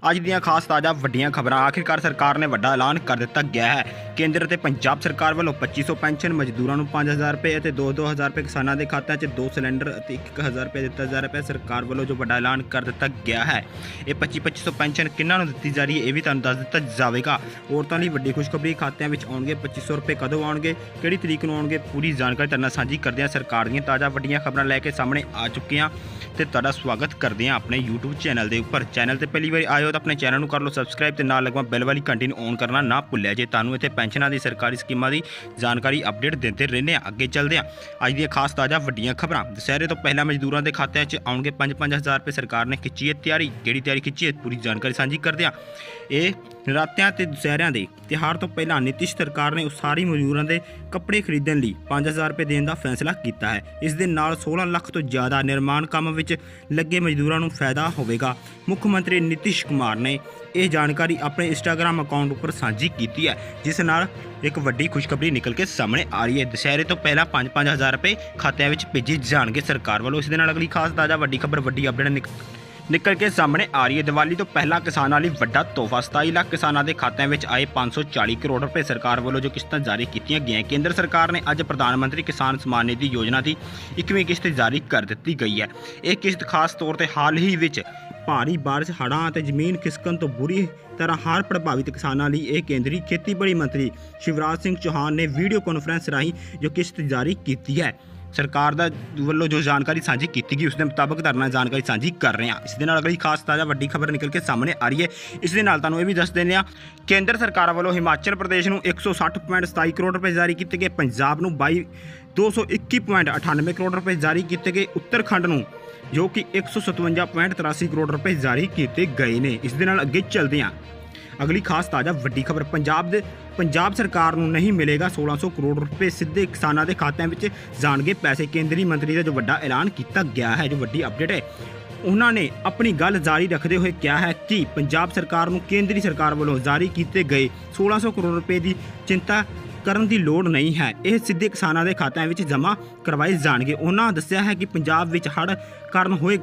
ਅੱਜ ਦੀਆਂ ਖਾਸ ਤਾਜ਼ਾ ਵੱਡੀਆਂ ਖਬਰਾਂ। ਆਖਿਰਕਾਰ ਸਰਕਾਰ ਨੇ ਵੱਡਾ ਐਲਾਨ ਕਰ ਦਿੱਤਾ ਗਿਆ ਹੈ। ਕੇਂਦਰ ਅਤੇ ਪੰਜਾਬ ਸਰਕਾਰ ਵੱਲੋਂ 2500 ਪੈਨਸ਼ਨ ਮਜ਼ਦੂਰਾਂ ਨੂੰ 5000 ਰੁਪਏ ਅਤੇ 2-2000 ਰੁਪਏ ਕਿਸਾਨਾਂ ਦੇ ਖਾਤਿਆਂ 'ਚ ਦੋ ਸਿਲੰਡਰ ਅਤੇ 1000 ਰੁਪਏ ਦਿੱਤਾ ਜਾ ਰਿਹਾ ਹੈ ਸਰਕਾਰ ਵੱਲੋਂ ਜੋ ਵੱਡਾ ਐਲਾਨ ਕਰ ਦਿੱਤਾ ਗਿਆ ਹੈ, ਇਹ 25-2500 ਪੈਨਸ਼ਨ ਕਿੰਨਾਂ ਨੂੰ ਦਿੱਤੀ ਜਾ ਰਹੀ ਹੈ, ਇਹ ਵੀ ਤੁਹਾਨੂੰ ਦੱਸ ਦਿੱਤਾ ਜਾਵੇਗਾ। ਔਰਤਾਂ ਲਈ ਵੱਡੀ ਖੁਸ਼ਖਬਰੀ ਖਾਤਿਆਂ ਵਿੱਚ ਆਉਣਗੇ 2500 ਰੁਪਏ ਕਦੋਂ ਆਉਣਗੇ, ਕਿਹੜੀ ਤਰੀਕ ਨੂੰ ਆਉਣਗੇ, ਪੂਰੀ ਜਾਣਕਾਰੀ ਤੁਹਾਡੇ ਨਾਲ ਸਾਂਝੀ ਕਰਦੇ ਹਾਂ ਸਰਕਾਰ ਦੀਆਂ ਤਾਜ਼ਾ ਵੱਡੀਆਂ ਖਬਰਾਂ ਲੈ ਕੇ ਸਾਹਮਣੇ ਆ ਚੁੱਕੇ ਹਾਂ ਤੇ ਤੁਹਾਡਾ ਸਵਾਗਤ ਕਰਦੇ ਹਾਂ ਆਪਣੇ YouTube ਚੈਨਲ ਦੇ ਉੱਪਰ। ਚੈਨਲ ਤੇ ਪਹਿਲੀ ਵਾਰ ਆਏ ਹੋ ਤਾਂ ਆਪਣੇ ਚੈਨਲ ਨੂੰ ਕਰ ਲਓ ਸਬਸਕ੍ਰਾਈਬ ਤੇ ਨਾਲ ਲੱਗਵਾ ਬੈਲ ਵਾਲੀ ਘੰਟੀ ਨੂੰ ਔਨ ਕਰਨਾ ਨਾ ਭੁੱਲਿਆ। ਜੇ ਤੁਹਾਨੂੰ ਇੱਥੇ ਪੈਨਸ਼ਨਾਂ ਦੀ ਸਰਕਾਰੀ ਸਕੀਮਾਂ ਦੀ ਜਾਣਕਾਰੀ ਅਪਡੇਟ ਦਿੰਦੇ ਰਹਿੰਦੇ ਹਾਂ, ਅੱਗੇ ਚੱਲਦੇ ਹਾਂ। ਅੱਜ ਦੀਆਂ ਖਾਸ ਤਾਜ਼ਾ ਵੱਡੀਆਂ ਖਬਰਾਂ। ਦੁਸਹਿਰੇ ਤੋਂ ਪਹਿਲਾਂ ਮਜ਼ਦੂਰਾਂ ਦੇ ਖਾਤਿਆਂ 'ਚ ਆਉਣਗੇ 5-5000 ਰੁਪਏ ਸਰਕਾਰ ਨੇ ਖਿੱਚੀ ਹੈ ਤਿਆਰੀ। ਕਿਹੜੀ ਤਿਆਰੀ ਖਿੱਚੀ ਹੈ, ਪੂਰੀ ਜਾਣਕਾਰੀ ਸਾਂਝੀ ਕਰਦੇ ਹਾਂ। ਇਹ ਨਰਾਤਿਆਂ ਤੇ ਦੁਸਹਿਰਿਆਂ ਦੇ ਤਿਉਹਾਰ ਤੋਂ ਪਹਿਲਾਂ ਨਿਤਿਸ਼ ਸਰਕਾਰ ਨੇ ਉਸਾਰੀ ਮਜ਼ਦੂਰਾਂ ਦੇ ਕੱਪੜੇ ਖਰੀਦਣ ਲਈ 5000 ਰੁਪਏ ਦੇਣ ਦਾ ਫੈਸਲਾ ਕੀਤਾ ਹੈ। ਇਸ ਦੇ ਨਾਲ 16 ਲੱਖ ਤੋਂ ਜ਼ਿਆਦਾ ਨਿਰਮਾਣ ਕੰਮ ਵਿੱਚ ਲੱਗੇ ਮਜ਼ਦੂਰਾਂ ਨੂੰ ਫਾਇਦਾ ਹੋਵੇਗਾ। ਮੁੱਖ ਮੰਤਰੀ ਨਿਤਿਸ਼ ਕੁਮਾਰ ਨੇ ਇਹ ਜਾਣਕਾਰੀ ਆਪਣੇ ਇੰਸਟਾਗ੍ਰam ਅਕਾਊਂਟ ਉੱਪਰ ਸਾਂਝੀ ਕੀਤੀ ਹੈ, ਜਿਸ ਨਾਲ ਇੱਕ ਵੱਡੀ ਖੁਸ਼ਖਬਰੀ ਨਿਕਲ ਕੇ ਸਾਹਮਣੇ ਆ ਰਹੀ ਹੈ। ਦੁਸਹਿਰੇ ਤੋਂ ਪਹਿਲਾਂ 5-5000 ਰੁਪਏ ਖਾਤਿਆਂ ਵਿੱਚ ਭੇਜੇ ਜਾਣਗੇ ਸਰਕਾਰ ਵੱਲੋਂ। ਇਸ ਦੇ ਨਾਲ ਅਗਲੀ ਖਾਸ ਤਾਜ਼ਾ ਵੱਡੀ ਖਬਰ, ਵੱਡੀ ਅਪਡੇਟ ਨਿਕ ਨਿਕਲ ਕੇ ਸਾਹਮਣੇ ਆ ਰਹੀ ਹੈ। ਦੀਵਾਲੀ ਤੋਂ ਪਹਿਲਾਂ ਕਿਸਾਨਾਂ ਲਈ ਵੱਡਾ ਤੋਹਫਾ। 27 ਲੱਖ ਕਿਸਾਨਾਂ ਦੇ ਖਾਤਿਆਂ ਵਿੱਚ ਆਏ 540 ਕਰੋੜ ਰੁਪਏ ਸਰਕਾਰ ਵੱਲੋਂ ਜੋ ਕਿਸ਼ਤਾਂ ਜਾਰੀ ਕੀਤੀਆਂ ਗਈਆਂ, ਕੇਂਦਰ ਸਰਕਾਰ ਨੇ ਅੱਜ ਪ੍ਰਧਾਨ ਮੰਤਰੀ ਕਿਸਾਨ ਸਮਾਨ ਨਿਧੀ ਯੋਜਨਾ ਦੀ 21ਵੀਂ ਕਿਸ਼ਤ ਜਾਰੀ ਕਰ ਦਿੱਤੀ ਗਈ ਹੈ। ਇਹ ਕਿਸ਼ਤ ਖਾਸ ਤੌਰ ਤੇ ਹਾਲ ਹੀ ਵਿੱਚ ਭਾਰੀ ਬਾਰਿਸ਼, ਹੜ੍ਹਾਂ ਅਤੇ ਜ਼ਮੀਨ ਖਿਸਕਣ ਤੋਂ ਬੁਰੀ ਤਰ੍ਹਾਂ ਹਾਰ ਪ੍ਰਭਾਵਿਤ ਕਿਸਾਨਾਂ ਲਈ ਇਹ ਕੇਂਦਰੀ ਖੇਤੀਬਾੜੀ ਮੰਤਰੀ ਸ਼ਿਵਰਾਜ ਸਿੰਘ ਚੌਹਾਨ ਨੇ ਵੀਡੀਓ ਕਾਨਫਰੰਸ ਰਾਹੀਂ ਜੋ ਕਿਸ਼ਤ ਜਾਰੀ ਕੀਤੀ ਹੈ। ਸਰਕਾਰ ਦਾ ਵੱਲੋਂ ਜੋ ਜਾਣਕਾਰੀ ਸਾਂਝੀ ਕੀਤੀ ਗਈ ਉਸ ਦੇ ਮੁਤਾਬਕ ਤੁਹਾਡੇ ਨਾਲ ਜਾਣਕਾਰੀ ਸਾਂਝੀ ਕਰ ਰਹੇ ਹਾਂ। ਇਸ ਦੇ ਨਾਲ ਅਗਲੀ ਖਾਸ ਤਾਜ਼ਾ ਵੱਡੀ ਖਬਰ ਨਿਕਲ ਕੇ ਸਾਹਮਣੇ ਆ ਰਹੀ ਹੈ। ਇਸ ਦੇ ਨਾਲ ਤੁਹਾਨੂੰ ਇਹ ਵੀ ਦੱਸ ਦਿੰਦੇ ਹਾਂ, ਕੇਂਦਰ ਸਰਕਾਰ ਵੱਲੋਂ ਹਿਮਾਚਲ ਪ੍ਰਦੇਸ਼ ਨੂੰ 160.27 ਕਰੋੜ ਰੁਪਏ ਜਾਰੀ ਕੀਤੇ ਗਏ, ਪੰਜਾਬ ਨੂੰ 22 221.98 ਕਰੋੜ ਰੁਪਏ ਜਾਰੀ ਕੀਤੇ ਗਏ, ਉੱਤਰਖੰਡ ਨੂੰ ਜੋ ਕਿ 157.83 ਕਰੋੜ ਰੁਪਏ ਜਾਰੀ ਕੀਤੇ ਗਏ ਨੇ। ਇਸ ਦੇ ਨਾਲ ਅੱਗੇ ਚੱਲਦੇ ਹਾਂ। ਅਗਲੀ ਖਾਸ ਤਾਜ਼ਾ ਵੱਡੀ ਖਬਰ, ਪੰਜਾਬ ਦੇ ਪੰਜਾਬ ਸਰਕਾਰ ਨੂੰ ਨਹੀਂ ਮਿਲੇਗਾ 1600 ਕਰੋੜ ਰੁਪਏ ਸਿੱਧੇ ਕਿਸਾਨਾਂ ਦੇ ਖਾਤਿਆਂ ਵਿੱਚ। ਜਾਣਗੇ ਪੈਸੇ, ਕੇਂਦਰੀ ਮੰਤਰੀ ਦਾ ਜੋ ਵੱਡਾ ਐਲਾਨ ਕੀਤਾ ਗਿਆ ਹੈ, ਜੋ ਵੱਡੀ ਅਪਡੇਟ ਹੈ। ਉਹਨਾਂ ਨੇ ਆਪਣੀ ਗੱਲ ਜਾਰੀ ਰੱਖਦੇ ਹੋਏ ਕਿਹਾ ਹੈ ਕਿ ਪੰਜਾਬ ਸਰਕਾਰ ਨੂੰ ਕੇਂਦਰੀ ਸਰਕਾਰ ਵੱਲੋਂ ਜਾਰੀ ਕੀਤੇ ਗਏ 1600 ਕਰੋੜ ਰੁਪਏ ਦੀ ਚਿੰਤਾ ਕਰਨ ਦੀ ਲੋੜ ਨਹੀਂ ਹੈ। ਇਹ ਸਿੱਧੇ ਕਿਸਾਨਾਂ ਦੇ ਖਾਤਿਆਂ ਵਿੱਚ ਜਮ੍ਹਾਂ ਕਰਵਾਏ ਜਾਣਗੇ। ਉਹਨਾਂ ਦੱਸਿਆ ਹੈ ਕਿ ਪੰਜਾਬ ਵਿੱਚ ਹੜ੍ਹ ਕਾਰਨ ਹੋਏ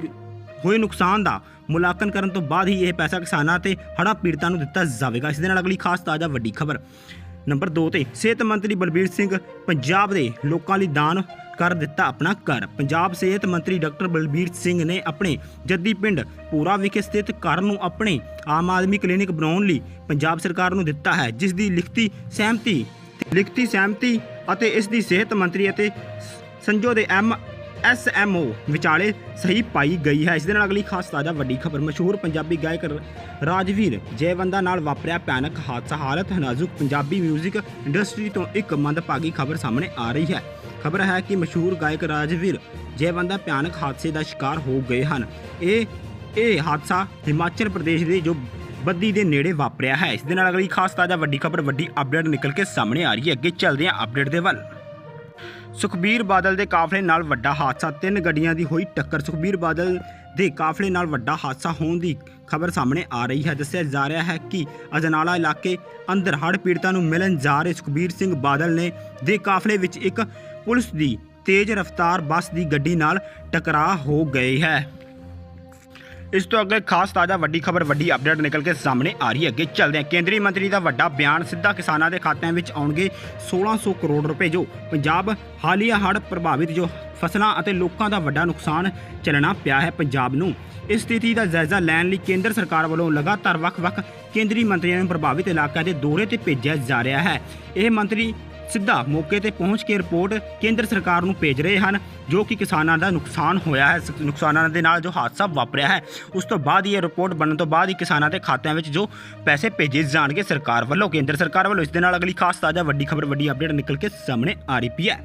ਹੋਏ ਨੁਕਸਾਨ ਦਾ ਮੁਲਾਂਕਣ ਕਰਨ ਤੋਂ ਬਾਅਦ ਹੀ ਇਹ ਪੈਸਾ ਕਿਸਾਨਾਂ ਤੇ ਹੜ੍ਹਾਂ ਪੀੜਤਾਂ ਨੂੰ ਦਿੱਤਾ ਜਾਵੇਗਾ। ਇਸ ਦੇ ਨਾਲ ਅਗਲੀ ਖਾਸ ਤਾਜ਼ਾ ਵੱਡੀ ਖਬਰ। ਨੰਬਰ 2 ਤੇ ਸਿਹਤ ਮੰਤਰੀ ਬਲਬੀਰ ਸਿੰਘ ਪੰਜਾਬ ਦੇ ਲੋਕਾਂ ਲਈ ਦਾਨ ਕਰ ਦਿੱਤਾ ਆਪਣਾ ਘਰ। ਪੰਜਾਬ ਸਿਹਤ ਮੰਤਰੀ ਡਾਕਟਰ ਬਲਬੀਰ ਸਿੰਘ ਨੇ ਆਪਣੇ ਜੱਦੀ ਪਿੰਡ ਪੂਰਾ ਵਿਖੇ ਸਥਿਤ ਘਰ ਨੂੰ ਆਪਣੇ ਆਮ ਆਦਮੀ ਕਲੀਨਿਕ ਬਣਾਉਣ ਲਈ ਪੰਜਾਬ ਸਰਕਾਰ ਨੂੰ ਦਿੱਤਾ ਹੈ, ਜਿਸ ਦੀ ਲਿਖਤੀ ਸਹਿਮਤੀ ਲਿਖਤੀ ਸਹਿਮਤੀ ਅਤੇ ਇਸ ਦੀ ਸਿਹਤ ਮੰਤਰੀ ਅਤੇ ਸੰਜੋ ਦੇ ਐਮ ਐਸਐਮਓ ਵਿਚਾਲੇ ਸਹੀ ਪਾਈ ਗਈ ਹੈ। ਇਸ ਦੇ ਨਾਲ ਅਗਲੀ ਖਾਸ ਤਾਜ਼ਾ ਵੱਡੀ ਖਬਰ, ਮਸ਼ਹੂਰ ਪੰਜਾਬੀ ਗਾਇਕ ਰਾਜਵੀਰ ਜੈਵੰਦਾ ਨਾਲ ਵਾਪਰਿਆ ਭਿਆਨਕ ਹਾਦਸਾ। ਹਾਲਤ ਨਾਜ਼ੁਕ ਪੰਜਾਬੀ 뮤직 ਇੰਡਸਟਰੀ ਤੋਂ ਇੱਕ ਮੰਦਭਾਗੀ ਖਬਰ ਸਾਹਮਣੇ ਆ ਰਹੀ ਹੈ। ਖਬਰ ਹੈ ਕਿ ਮਸ਼ਹੂਰ ਗਾਇਕ ਰਾਜਵੀਰ ਜੈਵੰਦਾ ਭਿਆਨਕ ਹਾਦਸੇ ਦਾ ਸ਼ਿਕਾਰ ਹੋ ਗਏ ਹਨ। ਇਹ ਇਹ ਹਾਦਸਾ ਹਿਮਾਚਲ ਪ੍ਰਦੇਸ਼ ਦੇ ਜੋ ਬੱਦੀ ਦੇ ਨੇੜੇ ਵਾਪਰਿਆ ਹੈ। ਇਸ ਦੇ ਨਾਲ ਅਗਲੀ ਖਾਸ ਤਾਜ਼ਾ ਵੱਡੀ ਖਬਰ, ਵੱਡੀ ਅਪਡੇਟ ਨਿਕਲ ਕੇ ਸਾਹਮਣੇ ਆ ਰਹੀ ਹੈ। ਅੱਗੇ ਚੱਲਦੇ ਹਾਂ ਅਪਡੇਟ ਦੇ ਵੱਲ। ਸੁਖਬੀਰ ਬਾਦਲ ਦੇ ਕਾਫਲੇ ਨਾਲ ਵੱਡਾ ਹਾਦਸਾ। ਤਿੰਨ ਗੱਡੀਆਂ ਦੀ ਹੋਈ ਟੱਕਰ। ਸੁਖਬੀਰ ਬਾਦਲ ਦੇ ਕਾਫਲੇ ਨਾਲ ਵੱਡਾ ਹਾਦਸਾ ਹੋਣ ਦੀ ਖਬਰ ਸਾਹਮਣੇ ਆ ਰਹੀ ਹੈ। ਦੱਸਿਆ ਜਾ ਰਿਹਾ ਹੈ ਕਿ ਅਜਨਾਲਾ ਇਲਾਕੇ ਅੰਦਰ ਹੜ੍ਹ ਪੀੜਤਾਂ ਨੂੰ ਮਿਲਣ ਜਾ ਰਹੇ ਸੁਖਬੀਰ ਸਿੰਘ ਬਾਦਲ ਨੇ ਦੇ ਕਾਫਲੇ ਵਿੱਚ ਇੱਕ ਪੁਲਿਸ ਦੀ ਤੇਜ਼ ਰਫ਼ਤਾਰ ਬੱਸ ਦੀ ਗੱਡੀ ਨਾਲ ਟਕਰਾਅ ਹੋ ਗਈ ਹੈ। ਇਸ ਤੋਂ ਅੱਗੇ ਖਾਸ ਤਾਜ਼ਾ ਵੱਡੀ ਖਬਰ, ਵੱਡੀ ਅਪਡੇਟ ਨਿਕਲ ਕੇ ਸਾਹਮਣੇ ਆ ਰਹੀ ਹੈ। ਅੱਗੇ ਚੱਲਦੇ ਹਾਂ। ਕੇਂਦਰੀ ਮੰਤਰੀ ਦਾ ਵੱਡਾ ਬਿਆਨ ਸਿੱਧਾ ਕਿਸਾਨਾਂ ਦੇ ਖਾਤਿਆਂ ਵਿੱਚ ਆਉਣਗੇ। 1600 ਕਰੋੜ ਰੁਪਏ ਜੋ ਪੰਜਾਬ ਹਾਲੀਆ ਹੜ੍ਹ ਪ੍ਰਭਾਵਿਤ ਜੋ ਫਸਲਾਂ ਅਤੇ ਲੋਕਾਂ ਦਾ ਵੱਡਾ ਨੁਕਸਾਨ ਚੱਲਣਾ ਪਿਆ ਹੈ ਪੰਜਾਬ ਨੂੰ। ਇਸ ਸਥਿਤੀ ਦਾ ਜਾਇਜ਼ਾ ਲੈਣ ਲਈ ਕੇਂਦਰ ਸਰਕਾਰ ਵੱਲੋਂ ਲਗਾਤਾਰ ਵੱਖ-ਵੱਖ ਕੇਂਦਰੀ ਮੰਤਰੀਆਂ ਨੂੰ ਪ੍ਰਭਾਵਿਤ ਇਲਾਕਿਆਂ ਦੇ ਦੌਰੇ ਤੇ ਭੇਜਿਆ ਜਾ ਰਿਹਾ ਹੈ। ਇਹ ਮੰਤਰੀ ਸਿੱਧਾ ਮੌਕੇ ਤੇ ਪਹੁੰਚ ਕੇ ਰਿਪੋਰਟ ਕੇਂਦਰ ਸਰਕਾਰ ਨੂੰ ਭੇਜ ਰਹੇ ਹਨ, ਜੋ ਕਿ ਕਿਸਾਨਾਂ ਦਾ ਨੁਕਸਾਨ ਹੋਇਆ ਹੈ ਨੁਕਸਾਨਾਂ ਦੇ ਨਾਲ ਜੋ ਹਾਦਸਾ ਵਾਪਰਿਆ ਹੈ, ਉਸ ਤੋਂ ਬਾਅਦ ਹੀ ਇਹ ਰਿਪੋਰਟ ਬਣਨ ਤੋਂ ਬਾਅਦ ਹੀ ਕਿਸਾਨਾਂ ਦੇ ਖਾਤਿਆਂ ਵਿੱਚ ਜੋ ਪੈਸੇ ਭੇਜੇ ਜਾਣਗੇ ਸਰਕਾਰ ਵੱਲੋਂ, ਕੇਂਦਰ ਸਰਕਾਰ ਵੱਲੋਂ। ਇਸ ਦੇ ਨਾਲ ਅਗਲੀ ਖਾਸ ਤਾਜ਼ਾ ਵੱਡੀ ਖਬਰ, ਵੱਡੀ ਅਪਡੇਟ ਨਿਕਲ ਕੇ ਸਾਹਮਣੇ ਆ ਰਹੀ ਪਈ ਹੈ।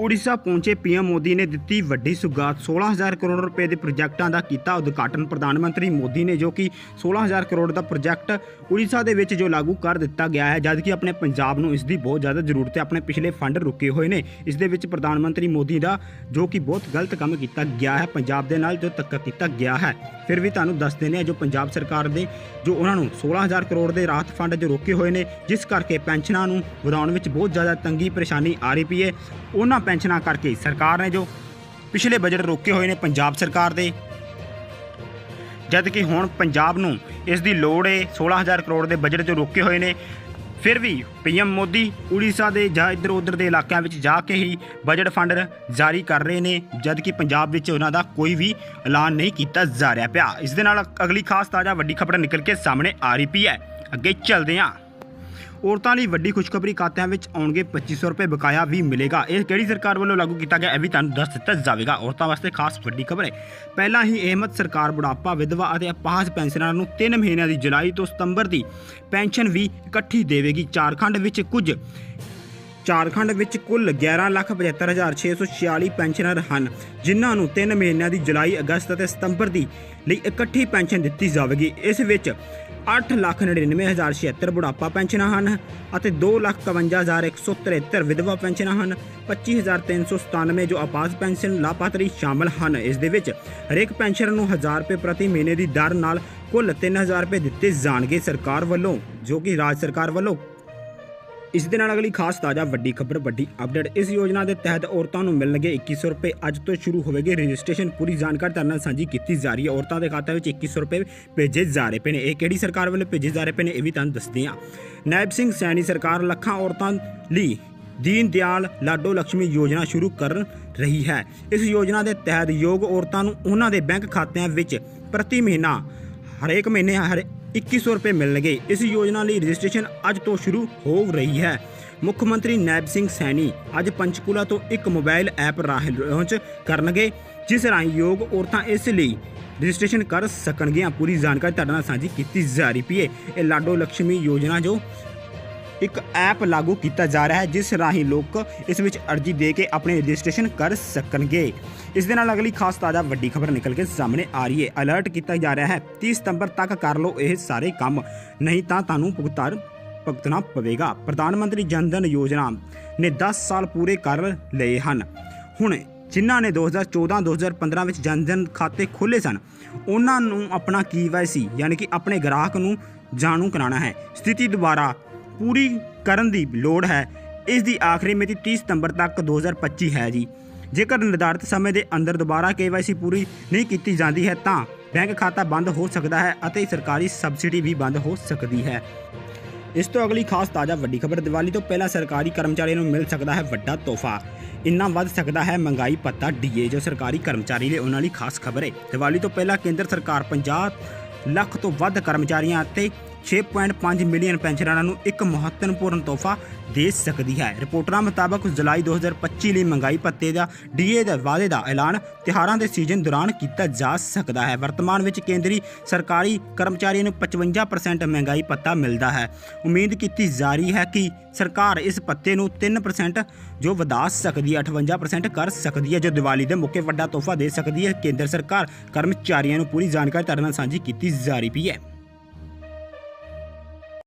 ਉੜੀਸਾ ਪਹੁੰਚੇ ਪੀਐਮ ਮੋਦੀ ਨੇ ਦਿੱਤੀ ਵੱਡੀ ਸੁਗਾਤ। 16000 ਕਰੋੜ ਰੁਪਏ ਦੇ ਪ੍ਰੋਜੈਕਟਾਂ ਦਾ ਕੀਤਾ ਉਦਘਾਟਨ ਪ੍ਰਧਾਨ ਮੰਤਰੀ ਮੋਦੀ ਨੇ, ਜੋ ਕਿ 16000 ਕਰੋੜ ਦਾ ਪ੍ਰੋਜੈਕਟ ਉੜੀਸਾ ਦੇ ਵਿੱਚ ਜੋ ਲਾਗੂ ਕਰ ਦਿੱਤਾ ਗਿਆ ਹੈ, ਜਦਕਿ ਆਪਣੇ ਪੰਜਾਬ ਨੂੰ ਇਸ ਦੀ ਬਹੁਤ ਜ਼ਿਆਦਾ ਜ਼ਰੂਰਤ ਹੈ। ਆਪਣੇ ਪਿਛਲੇ ਫੰਡ ਰੁਕੇ ਹੋਏ ਨੇ। ਇਸ ਦੇ ਵਿੱਚ ਪ੍ਰਧਾਨ ਮੰਤਰੀ ਮੋਦੀ ਦਾ, ਜੋ ਕਿ ਬਹੁਤ ਗਲਤ ਕੰਮ ਕੀਤਾ ਗਿਆ ਹੈ, ਪੰਜਾਬ ਦੇ ਨਾਲ ਜੋ ਧੱਕਾ ਕੀਤਾ ਗਿਆ ਹੈ। ਫਿਰ ਵੀ ਤੁਹਾਨੂੰ ਦੱਸ ਦਿੰਦੇ ਹਾਂ, ਜੋ ਪੰਜਾਬ ਸਰਕਾਰ ਦੇ, ਜੋ ਉਹਨਾਂ ਨੂੰ 16000 ਕਰੋੜ ਦੇ ਰਾਹਤ ਫੰਡ ਜੋ ਰੋਕੇ ਹੋਏ ਨੇ, ਜਿਸ ਕਰਕੇ ਪੈਨਸ਼ਨਾਂ ਨੂੰ ਵਧਾਉਣ ਵਿੱਚ ਬਹੁਤ ਜ਼ਿਆਦਾ ਤੰਗੀ ਪਰੇਸ਼ਾਨੀ ਆ ਰਹੀ ਪਈ ਹੈ। ਉਹਨਾਂ ਪੈਨਸ਼ਨਾਂ ਕਰਕੇ ਸਰਕਾਰ ਨੇ ਜੋ ਪਿਛਲੇ ਬਜਟ ਰੋਕੇ ਹੋਏ ਨੇ ਪੰਜਾਬ ਸਰਕਾਰ ਦੇ ਜਦ ਕਿ ਹੁਣ ਪੰਜਾਬ ਨੂੰ ਇਸ ਦੀ ਲੋੜ ਏ 16000 ਕਰੋੜ ਦੇ ਬਜਟ 'ਚ ਰੋਕੇ ਹੋਏ ਨੇ, ਫਿਰ ਵੀ ਪੀਐਮ ਮੋਦੀ ਉੜੀਸਾ ਦੇ ਜਾਂ ਇੱਧਰ ਉੱਧਰ ਦੇ ਇਲਾਕਿਆਂ ਵਿੱਚ ਜਾ ਕੇ ਹੀ ਬਜਟ ਫੰਡ ਜਾਰੀ ਕਰ ਰਹੇ ਨੇ ਜਦ ਕਿ ਪੰਜਾਬ ਵਿੱਚ ਉਹਨਾਂ ਦਾ ਕੋਈ ਵੀ ਐਲਾਨ ਨਹੀਂ ਕੀਤਾ ਜਾ ਰਿਹਾ ਪਿਆ। ਇਸ ਦੇ ਨਾਲ ਅਗਲੀ ਖਾਸ ਤਾਜ਼ਾ ਵੱਡੀ ਖਬਰ ਨਿਕਲ ਕੇ ਸਾਹਮਣੇ ਆ ਰਹੀ ਪਈ ਹੈ। ਅੱਗੇ ਚੱਲਦੇ ਹਾਂ। ਔਰਤਾਂ ਲਈ ਵੱਡੀ ਖੁਸ਼ਖਬਰੀ ਖਾਤਿਆਂ ਵਿੱਚ ਆਉਣਗੇ 2500 ਰੁਪਏ ਬਕਾਇਆ ਵੀ ਮਿਲੇਗਾ। ਇਹ ਕਿਹੜੀ ਸਰਕਾਰ ਵੱਲੋਂ ਲਾਗੂ ਕੀਤਾ ਗਿਆ ਇਹ ਵੀ ਤੁਹਾਨੂੰ ਦੱਸ ਦਿੱਤਾ ਜਾਵੇਗਾ। ਔਰਤਾਂ ਵਾਸਤੇ ਖਾਸ ਵੱਡੀ ਖਬਰ ਹੈ। ਪਹਿਲਾਂ ਹੀ ਅਹਿਮਦ ਸਰਕਾਰ ਬੁਢਾਪਾ, ਵਿਧਵਾ ਅਤੇ ਅਪਾਹਜ ਪੈਨਸ਼ਨਰਾਂ ਨੂੰ 3 ਮਹੀਨਿਆਂ ਦੀ ਜੁਲਾਈ ਤੋਂ ਸਤੰਬਰ ਦੀ ਪੈਨਸ਼ਨ ਵੀ ਇਕੱਠੀ ਦੇਵੇਗੀ। ਝਾਰਖੰਡ ਵਿੱਚ ਕੁਝ ਝਾਰਖੰਡ ਵਿੱਚ ਕੁੱਲ 11,75,646 ਪੈਨਸ਼ਨਰ ਹਨ ਜਿਨ੍ਹਾਂ ਨੂੰ 3 ਮਹੀਨਿਆਂ ਦੀ ਜੁਲਾਈ ਅਗਸਤ ਅਤੇ ਸਤੰਬਰ ਦੀ ਲਈ ਇਕੱਠੀ ਪੈਨਸ਼ਨ ਦਿੱਤੀ ਜਾਵੇਗੀ। ਇਸ ਵਿੱਚ 8,99,076 ਬੁਢਾਪਾ ਪੈਨਸ਼ਨਾਂ ਹਨ ਅਤੇ 2,52,173 ਵਿਧਵਾ ਪੈਨਸ਼ਨਾਂ ਹਨ। 25,397 ਜੋ ਆਪਾਸ ਪੈਨਸ਼ਨ ਲਾਭਪਾਤਰੀ ਸ਼ਾਮਲ ਹਨ। ਇਸ ਦੇ ਵਿੱਚ ਹਰੇਕ ਪੈਨਸ਼ਨਰ ਨੂੰ 1000 ਰੁਪਏ ਪ੍ਰਤੀ ਮਹੀਨੇ ਦੀ ਦਰ ਨਾਲ ਕੁੱਲ 3000 ਰੁਪਏ ਦਿੱਤੇ ਜਾਣਗੇ। ਸਰਕਾਰ ਵੱਲੋਂ ਜੋ ਕਿ ਰਾਜ ਸਰਕਾਰ ਵੱਲੋਂ ਇਸ ਦੇ ਨਾਲ ਅਗਲੀ ਖਾਸ ਤਾਜ਼ਾ ਵੱਡੀ ਖਬਰ, ਵੱਡੀ ਅਪਡੇਟ ਇਸ ਯੋਜਨਾ ਦੇ ਤਹਿਤ ਔਰਤਾਂ ਨੂੰ ਮਿਲਣਗੇ 2100 ਰੁਪਏ। ਅੱਜ ਤੋਂ ਸ਼ੁਰੂ ਹੋਵੇਗੀ ਰਜਿਸਟ੍ਰੇਸ਼ਨ, ਪੂਰੀ ਜਾਣਕਾਰੀ ਤੁਹਾਡੇ ਨਾਲ ਸਾਂਝੀ ਕੀਤੀ ਜਾ ਰਹੀ ਹੈ। ਔਰਤਾਂ ਦੇ ਖਾਤੇ ਵਿੱਚ 2100 ਰੁਪਏ ਭੇਜੇ ਜਾ ਰਹੇ ਪਏ ਨੇ। ਇਹ ਕਿਹੜੀ ਸਰਕਾਰ ਵੱਲੋਂ ਭੇਜੇ ਜਾ ਰਹੇ ਪਏ ਨੇ, ਇਹ ਵੀ ਤੁਹਾਨੂੰ ਦੱਸਦੇ ਹਾਂ। ਨਾਇਬ ਸਿੰਘ ਸੈਣੀ ਸਰਕਾਰ ਲੱਖਾਂ ਔਰਤਾਂ ਲਈ ਦੀਨ ਦਿਆਲ ਲਾਡੋ ਲక్ష్ਮੀ ਯੋਜਨਾ ਸ਼ੁਰੂ ਕਰ ਰਹੀ ਹੈ। ਇਸ ਯੋਜਨਾ ਦੇ ਤਹਿਤ ਯੋਗ ਔਰਤਾਂ ਨੂੰ ਉਹਨਾਂ ਦੇ ਬੈਂਕ ਖਾਤਿਆਂ ਵਿੱਚ ਪ੍ਰਤੀ ਮਹੀਨਾ ਹਰੇਕ ਮਹੀਨੇ ਹਰ 2100 ਰੁਪਏ ਮਿਲਣਗੇ ਇਸ ਯੋਜਨਾ ਲਈ ਰਜਿਸਟ੍ਰੇਸ਼ਨ ਅੱਜ ਤੋਂ ਸ਼ੁਰੂ ਹੋ ਰਹੀ ਹੈ ਮੁੱਖ ਮੰਤਰੀ ਨੈਬ ਸਿੰਘ ਸੈਣੀ ਅੱਜ ਪੰਚਕੂਲਾ ਤੋਂ ਇੱਕ ਮੋਬਾਈਲ ਐਪ ਰਾਹੀਂ ਲਾਂਚ ਕਰਨਗੇ ਜਿਸ ਰਾਹੀਂ ਯੋਗ ਔਰਤਾਂ ਇਸ ਲਈ ਰਜਿਸਟ੍ਰੇਸ਼ਨ ਕਰ ਸਕਣਗੀਆਂ ਪੂਰੀ ਜਾਣਕਾਰੀ ਤੁਹਾਡੇ ਨਾਲ ਸਾਂਝੀ ਕੀਤੀ ਜਾ ਰਹੀ ਪਈ ਹੈ ਇਹ ਲਾਡੋ ਲక్ష్ਮੀ ਯੋਜਨਾ ਜੋ ਇੱਕ ਐਪ ਲਾਗੂ ਕੀਤਾ ਜਾ ਰਿਹਾ ਹੈ, ਜਿਸ ਰਾਹੀਂ ਲੋਕ ਇਸ ਵਿੱਚ ਅਰਜ਼ੀ ਦੇ ਕੇ ਆਪਣੇ ਰਜਿਸਟ੍ਰੇਸ਼ਨ ਕਰ ਸਕਣਗੇ। ਇਸ ਦੇ ਨਾਲ ਅਗਲੀ ਖਾਸ ਤਾਜ਼ਾ ਵੱਡੀ ਖਬਰ ਨਿਕਲ ਕੇ ਸਾਹਮਣੇ ਆ ਰਹੀ ਹੈ। ਅਲਰਟ ਕੀਤਾ ਜਾ ਰਿਹਾ ਹੈ 30 ਸਤੰਬਰ ਤੱਕ ਕਰ ਲਓ ਇਹ ਸਾਰੇ ਕੰਮ, ਨਹੀਂ ਤਾਂ ਤੁਹਾਨੂੰ ਭੁਗਤਾਨ, ਭੁਗਤਣਾ ਪਵੇਗਾ। ਪ੍ਰਧਾਨ ਮੰਤਰੀ ਜਨਧਨ ਯੋਜਨਾ ਨੇ 10 ਸਾਲ ਪੂਰੇ ਕਰ ਲਏ ਹਨ। ਹੁਣ ਜਿਨ੍ਹਾਂ ਨੇ 2014-2015 ਵਿੱਚ ਜਨਧਨ ਖਾਤੇ ਖੋਲ੍ਹੇ ਸਨ, ਉਹਨਾਂ ਨੂੰ ਆਪਣਾ KYC ਯਾਨੀ ਕਿ ਆਪਣੇ ਗ੍ਰਾਹਕ ਨੂੰ ਜਾਣੂ ਕਰਾਉਣਾ ਹੈ। ਸਥਿਤੀ ਦੁਬਾਰਾ ਪੂਰੀ ਕਰਨ ਦੀ ਲੋੜ ਹੈ। ਇਸ ਦੀ ਆਖਰੀ ਮਿਤੀ 30 ਸਤੰਬਰ ਤੱਕ 2025 ਹੈ ਜੀ। ਜੇਕਰ ਨਿਰਧਾਰਿਤ ਸਮੇਂ ਦੇ ਅੰਦਰ ਦੁਬਾਰਾ KYC ਪੂਰੀ ਨਹੀਂ ਕੀਤੀ ਜਾਂਦੀ ਹੈ ਤਾਂ ਬੈਂਕ ਖਾਤਾ ਬੰਦ ਹੋ ਸਕਦਾ ਹੈ ਅਤੇ ਸਰਕਾਰੀ ਸਬਸਿਡੀ ਵੀ ਬੰਦ ਹੋ ਸਕਦੀ ਹੈ। ਇਸ ਤੋਂ ਅਗਲੀ ਖਾਸ ਤਾਜ਼ਾ ਵੱਡੀ ਖਬਰ ਦੀਵਾਲੀ ਤੋਂ ਪਹਿਲਾਂ ਸਰਕਾਰੀ ਕਰਮਚਾਰੀਆਂ ਨੂੰ ਮਿਲ ਸਕਦਾ ਹੈ ਵੱਡਾ ਤੋਹਫਾ। ਇੰਨਾ ਵੱਧ ਸਕਦਾ ਹੈ ਮਹਿੰਗਾਈ ਭੱਤਾ ਡੀਏ, ਜੋ ਸਰਕਾਰੀ ਕਰਮਚਾਰੀ ਲਈ ਉਹਨਾਂ ਲਈ ਖਾਸ ਖਬਰ ਹੈ। ਦੀਵਾਲੀ ਤੋਂ ਪਹਿਲਾਂ ਕੇਂਦਰ ਸਰਕਾਰ 50 ਲੱਖ ਤੋਂ ਵੱਧ ਕਰਮਚਾਰੀਆਂ ਅਤੇ 6.5 ਮਿਲੀਅਨ ਪੈਨਸ਼ਨਰਾਂ ਨੂੰ ਇੱਕ ਮਹੱਤਵਪੂਰਨ ਤੋਹਫਾ ਦੇ ਸਕਦੀ ਹੈ। ਰਿਪੋਰਟਾਂ ਮੁਤਾਬਕ ਜੁਲਾਈ 2025 ਲਈ ਮਹਿੰਗਾਈ ਭੱਤੇ ਦਾ ਡੀਏ ਦੇ ਵਾਅਦੇ ਦਾ ਐਲਾਨ ਤਿਉਹਾਰਾਂ ਦੇ ਸੀਜ਼ਨ ਦੌਰਾਨ ਕੀਤਾ ਜਾ ਸਕਦਾ ਹੈ। ਵਰਤਮਾਨ ਵਿੱਚ ਕੇਂਦਰੀ ਸਰਕਾਰੀ ਕਰਮਚਾਰੀਆਂ ਨੂੰ 55% ਮਹਿੰਗਾਈ ਭੱਤਾ ਮਿਲਦਾ ਹੈ। ਉਮੀਦ ਕੀਤੀ ਜਾ ਰਹੀ ਹੈ ਕਿ ਸਰਕਾਰ ਇਸ ਭੱਤੇ ਨੂੰ 3% ਜੋ ਵਧਾ ਸਕਦੀ ਹੈ 58% ਕਰ ਸਕਦੀ ਹੈ, ਜੋ ਦੀਵਾਲੀ ਦੇ ਮੌਕੇ ਵੱਡਾ ਤੋਹਫਾ ਦੇ ਸਕਦੀ ਹੈ। ਕੇਂਦਰ ਸਰਕਾਰ ਕਰਮਚਾਰੀਆਂ ਨੂੰ ਪੂਰੀ ਜਾਣਕਾਰੀ ਤੁਹਾਡੇ ਨਾਲ ਸਾਂਝੀ ਕੀਤੀ ਜਾ ਰਹੀ ਪਈ ਹੈ।